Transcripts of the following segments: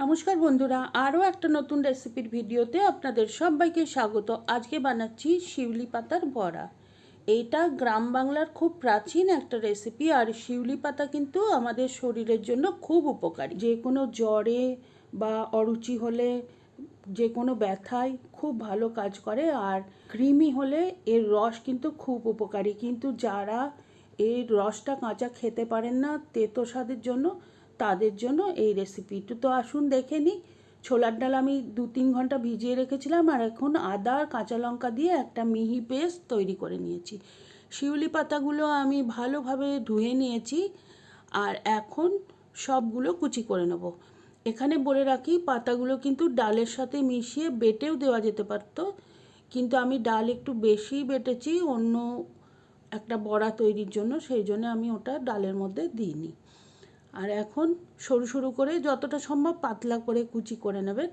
নমস্কার বন্ধুরা, আরও একটা নতুন রেসিপির ভিডিওতে আপনাদের সবাইকে স্বাগত। আজকে বানাচ্ছি শিউলি পাতার বড়া। এইটা গ্রাম বাংলার খুব প্রাচীন একটা রেসিপি, আর শিউলি পাতা কিন্তু আমাদের শরীরের জন্য খুব উপকারী। যে কোনো জ্বরে বা অরুচি হলে, যে কোনো ব্যথায় খুব ভালো কাজ করে, আর কৃমি হলে এর রস কিন্তু খুব উপকারী। কিন্তু যারা এই রসটা কাঁচা খেতে পারেন না, তেতো স্বাদের জন্য তাদের জন্য এই রেসিপি তো আসুন দেখে নিই। ছোলার ডাল আমি দু তিন ঘণ্টা ভিজিয়ে রেখেছিলাম আর এখন আদা আর কাঁচা লঙ্কা দিয়ে একটা মিহি পেস্ট তৈরি করে নিয়েছি। শিউলি পাতাগুলো আমি ভালোভাবে ধুয়ে নিয়েছি আর এখন সবগুলো কুচি করে নেব। এখানে বলে রাখি, পাতাগুলো কিন্তু ডালের সাথে মিশিয়ে বেটেও দেওয়া যেতে পারতো, কিন্তু আমি ডাল একটু বেশি বেটেছি, অন্য একটা বড়া তৈরির জন্য, সেই জন্য আমি ওটা ডালের মধ্যে দিইনি। আর এখন সরু সরু করে যতটা সম্ভব পাতলা করে কুচি করে নেবেন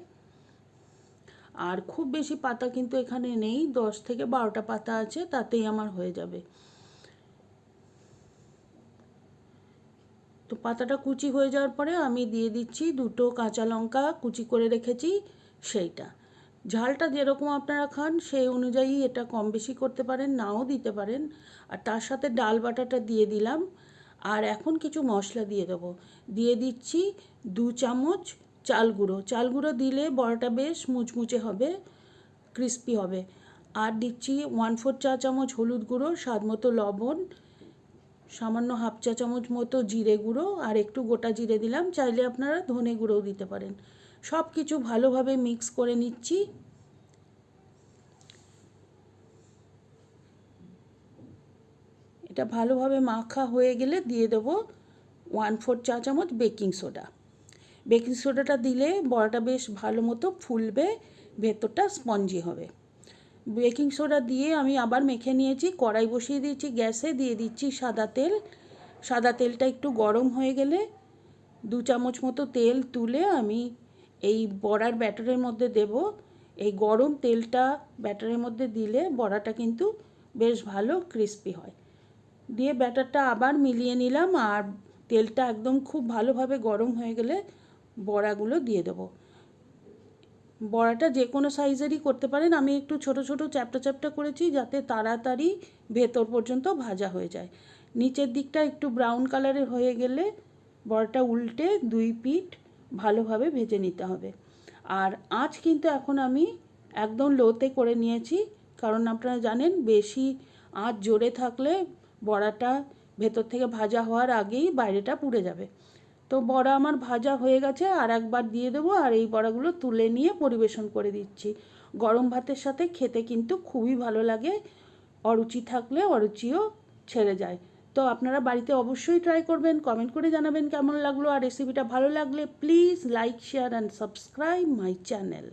আর খুব বেশি পাতা কিন্তু এখানে নেই, দশ থেকে বারোটা পাতা আছে, তাতেই আমার হয়ে যাবে। তো পাতাটা কুচি হয়ে যাওয়ার পরে আমি দিয়ে দিচ্ছি দুটো কাঁচা লঙ্কা, কুচি করে রেখেছি সেইটা। ঝালটা যেরকম আপনারা খান, সেই অনুযায়ী এটা কম বেশি করতে পারেন, নাও দিতে পারেন। আর তার সাথে ডাল বাটাটা দিয়ে দিলাম। আর এখন কিছু মশলা দিয়ে দেবো। দিয়ে দিচ্ছি দু চামচ চাল গুঁড়ো। চাল গুঁড়ো দিলে বড়াটা বেশ মুচমুচে হবে ক্রিস্পি হবে। আর দিচ্ছি ওয়ান ফোর চা চামচ হলুদ গুঁড়ো, স্বাদ মতো লবণ, সামান্য হাফ চা চামচ মতো জিরে গুঁড়ো আর একটু গোটা জিরে দিলাম। চাইলে আপনারা ধনে গুঁড়োও দিতে পারেন। সব কিছু ভালোভাবে মিক্স করে নিচ্ছি। এটা ভালোভাবে মাখা হয়ে গেলে দিয়ে দেবো ওয়ান ফোর চা চামচ বেকিং সোডা বেকিং সোডাটা দিলে বড়াটা বেশ ভালো মতো ফুলবে, ভেতরটা স্পঞ্জি হবে। বেকিং সোডা দিয়ে আমি আবার মেখে নিয়েছি, কড়াই বসিয়ে দিয়েছি, গ্যাসে দিয়ে দিচ্ছি সাদা তেল। সাদা তেলটা একটু গরম হয়ে গেলে দু চামচ মতো তেল তুলে আমি এই বড়ার ব্যাটারের মধ্যে দেব। এই গরম তেলটা ব্যাটারের মধ্যে দিলে বড়াটা কিন্তু বেশ ভালো ক্রিস্পি হয়। দিয়ে ব্যাটারটা আবার মিলিয়ে নিলাম আর তেলটা একদম খুব ভালোভাবে গরম হয়ে গেলে বড়াগুলো দিয়ে দেবো। বড়াটা যে কোনো সাইজেরই করতে পারেন। আমি একটু ছোট ছোট চ্যাপটা চ্যাপটা করেছি যাতে তাড়াতাড়ি ভেতর পর্যন্ত ভাজা হয়ে যায়। নিচের দিকটা একটু ব্রাউন কালারের হয়ে গেলে বড়াটা উল্টে দুই পিঠ ভালোভাবে ভেজে নিতে হবে। আর আঁচ কিন্তু এখন আমি একদম লোতে করে নিয়েছি। কারণ আপনারা জানেন, বেশি আঁচ জোরে থাকলে বড়াটা ভেতর থেকে ভাজা হওয়ার আগেই বাইরেটা পুড়ে যাবে। তো বড়া আমার ভাজা হয়ে গেছে, আর একবার দিয়ে দেবো, আর এই বড়াগুলো তুলে নিয়ে পরিবেশন করে দিচ্ছি। গরম ভাতের সাথে খেতে কিন্তু খুবই ভালো লাগে, অরুচি থাকলে অরুচিও ছেড়ে যায়। তো আপনারা বাড়িতে অবশ্যই ট্রাই করবেন কমেন্ট করে জানাবেন কেমন লাগল, আর রেসিপিটা ভালো লাগলে please like share and subscribe my channel